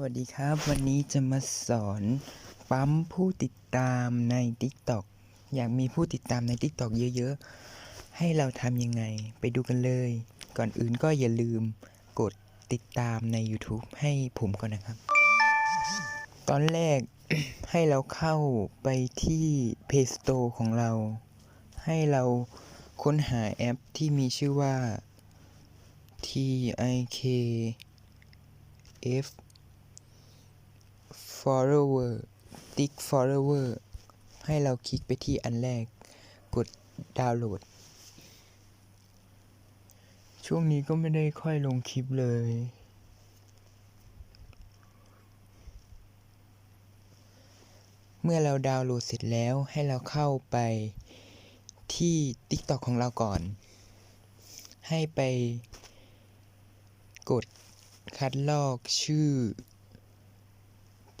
วัสดีครับ วันนี้จะมาสอนปั๊มผู้ติดตามใน TikTok อยากมีผู้ติดตามใน TikTok เยอะๆ ให้เราทำยังไง ไปดูกันเลย ก่อนอื่นก็อย่าลืมกดติดตามใน YouTube ให้ผมก่อนนะครับ ตอนแรก ให้เราเข้าไปที่ Play Store ของเรา ให้เราค้นหาแอปที่มีชื่อว่า TIK F follower tick follower ให้เราคลิกไปที่อันแรก กดดาวน์โหลด ช่วงนี้ก็ไม่ได้ค่อยลงคลิปเลย เมื่อเราดาวน์โหลดเสร็จแล้วให้เราเข้าไปที่ TikTok ของเราก่อน ให้ไปกดคัดลอกชื่อ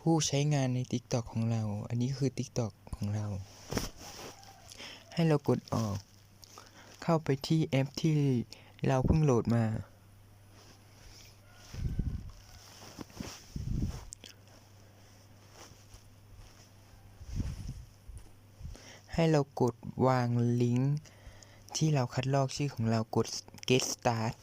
ผู้ใช้งานใน TikTok ของเรา อันนี้คือ TikTok ของเรา ให้เรากดออก เข้าไปที่แอปที่เราเพิ่งโหลดมา ให้เรากดวางลิงก์ที่เราคัดลอกชื่อของเรากด get start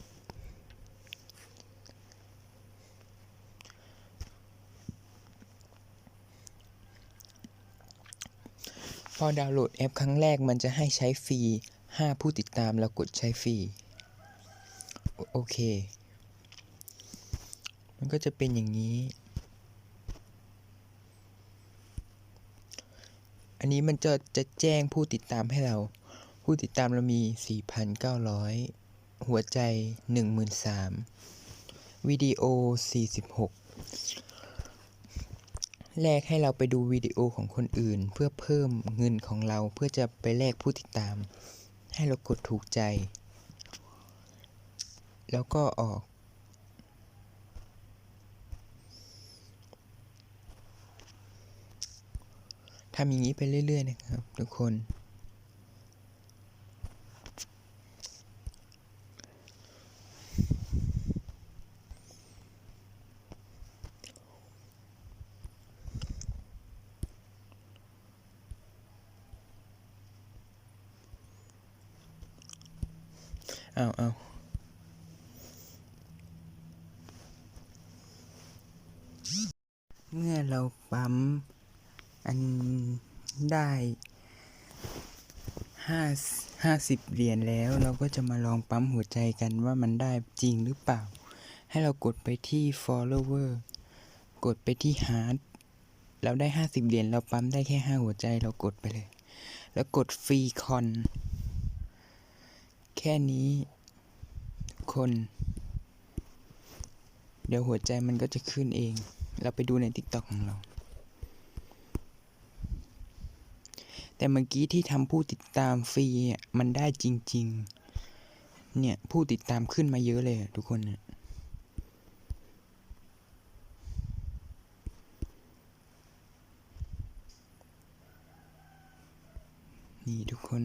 พอดาวน์โหลดแอปครั้งแรกมันจะให้ใช้ฟรี 5 ผู้ติดตามเรากดใช้ฟรี โอเค มันก็จะเป็นอย่างนี้ อันนี้มันจะจะแจ้งผู้ติดตามให้เรา ผู้ติดตามเรามี 4,900 หัวใจ 13,000วิดีโอ 46 แลกให้เราไปดูวิดีโอของคนอื่น เพื่อเพิ่มเงินของเราเพื่อจะไปแลกผู้ติดตาม ให้เรากดถูกใจ แล้วก็ออก ทำอย่างนี้ไปเรื่อย ๆ นะครับ ทุกคน เอาเอาเมื่อเราปั๊มอันได้ห้าห้าสิบเหรียญแล้ว เราก็จะมาลองปั๊มหัวใจกันว่ามันได้จริงหรือเปล่า ให้เรากดไปที่ follower กดไปที่ heart เราได้ห้าสิบเหรียญเราปั๊มได้แค่ห้าหัวใจเรากดไปเลย แล้วกดฟรีคอน แค่นี้ทุกคน เดี๋ยวหัวใจมันก็จะขึ้นเอง เราไปดูใน TikTok ของเรา แต่เมื่อกี้ที่ทำผู้ติดตามฟรีอะมันได้จริง ๆ เนี่ย ผู้ติดตามขึ้นมาเยอะเลยทุกคนนะนี่ทุกคน